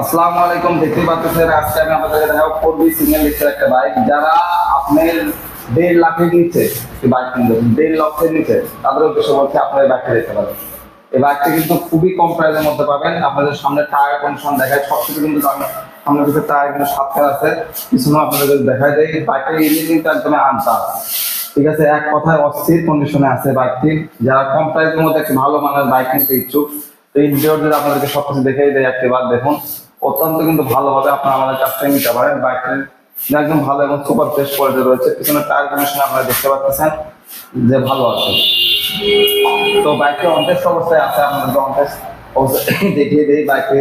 আসসালামু আলাইকুম দেখতে পাচ্ছেন আজকে আমি আপনাদেরকে দেখাবো ফোর বি সিঙ্গেল একটা বাইক যারা আপনার দেড় লাখের নিচে বাইক কিনতে দেড় লক্ষের নিচে তাদের উদ্দেশ্য বলছে আপনার বাইকটা দেখতে পারেন এই বাইকটা কিন্তু খুবই কম প্রাইসের মধ্যে পাবেন। আপনাদের সামনে টায়ার কন্ডিশন দেখায় সব কিছু কিন্তু সামনে কিছু টায়ার কিন্তু সাতটা আছে। পিছনে আপনাদের দেখায় দেয় বাইকটা ইঞ্জিন কিন্তু একদমই আনতা ঠিক আছে, এক কথায় অস্থির কন্ডিশনে আছে বাইকটি যারা কম প্রাইসের মধ্যে একটি ভালো মানের বাইক কিনতে ইচ্ছুক, তো এই ভিডিওতে আপনাদেরকে সবকিছু দেখাই দেয় একটি বার দেখুন। অত্যন্ত কিন্তু ভালোভাবে আপনারা আমাদের কাছ থেকে নিতে পারেন, বাইকটি একদম ভালো এবং সুপার ফ্রেশ কোয়ালিটি রয়েছে। পিছনে টায়ার কন্ডিশন আপনারা দেখতে পাচ্ছেন যে ভালো আছে। তো বাইকটি অনটেস্ট অবস্থায় আছে আপনাদের অনটেস্ট অবস্থায় দেখিয়ে দিই বাইকে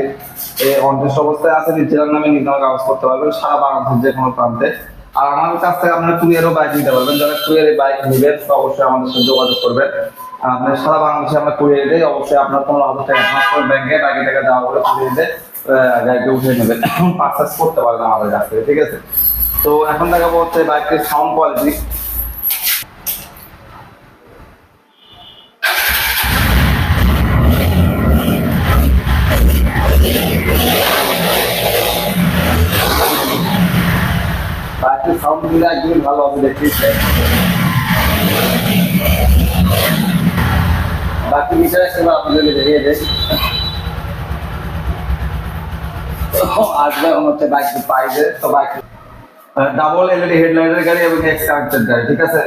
অনটেস্ট অবস্থায় আছে নিজের নামে নামে কাগজ করতে পারবেন সারা বাংলাদেশের যে কোনো প্রান্তে। আর আমাদের কাছ থেকে আপনারা কুরিয়ারও বাইক নিতে পারবেন। যারা কুরিয়ারে বাইক নেবেন, তো অবশ্যই আমাদের সাথে যোগাযোগ করবেন। আপনার সারা বাংলাদেশে আমরা কুরিয়ারে অবশ্যই আপনার পনেরো হাজার টাকা ব্যাংকে বাইকে টাকা দেওয়া করে কুরিয়ারে গাড়িকে উঠে নেবেন এখন পারচেস করতে পারবেন আমাদের কাছ থেকে, ঠিক আছে? তো এখন দেখাবো হচ্ছে বাইকের সাউন্ড কোয়ালিটি বাইকের সাউন্ডগুলো একদমই ভালো হবে দেখতে বাকি বিষয় সেবা আপনাদের দেখিয়ে দেয় আসবে হচ্ছে বাইক পাইবে। তো বাইক ডাবল এলইডি হেডলাইটের গাড়ি এবং এক্স গাড়ি, ঠিক আছে?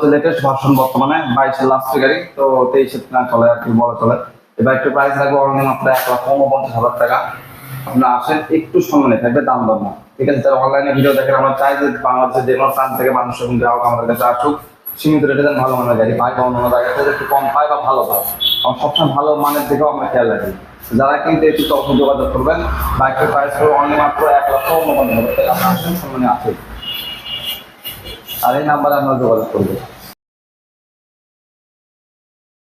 তো লেটেস্ট ভার্সন বর্তমানে, বাইশের লাস্টের গাড়ি, তো তেইশে না চলে আর কি চলে। এই প্রাইস লাগবে অনলাইন এক লক্ষ উনপঞ্চাশ হাজার টাকা। আপনার আসেন, একটু সময় থাকবে দাম দর না, ঠিক আছে? যারা অনলাইনে ভিডিও দেখেন, আমরা চাই যে বাংলাদেশের যে কোনো প্রান্ত থেকে মানুষ এবং গ্রাহক আমাদের কাছে আসুক। সীমিত রেটে ভালো মানের গাড়ি বাইক অন্য জায়গা থেকে একটু কম পায় বা ভালো পায়। আমরা সবসময় ভালো মানের দিকেও আমরা খেয়াল রাখি। যারা কিন্তু একটু তখন যোগাযোগ করবেন, বাইকের প্রাইস হলো অনলি মাত্র এক লক্ষ হাজার টাকা। আপনার আসেন সামনে আছে। আর এই নাম্বারে আমরা যোগাযোগ করবেন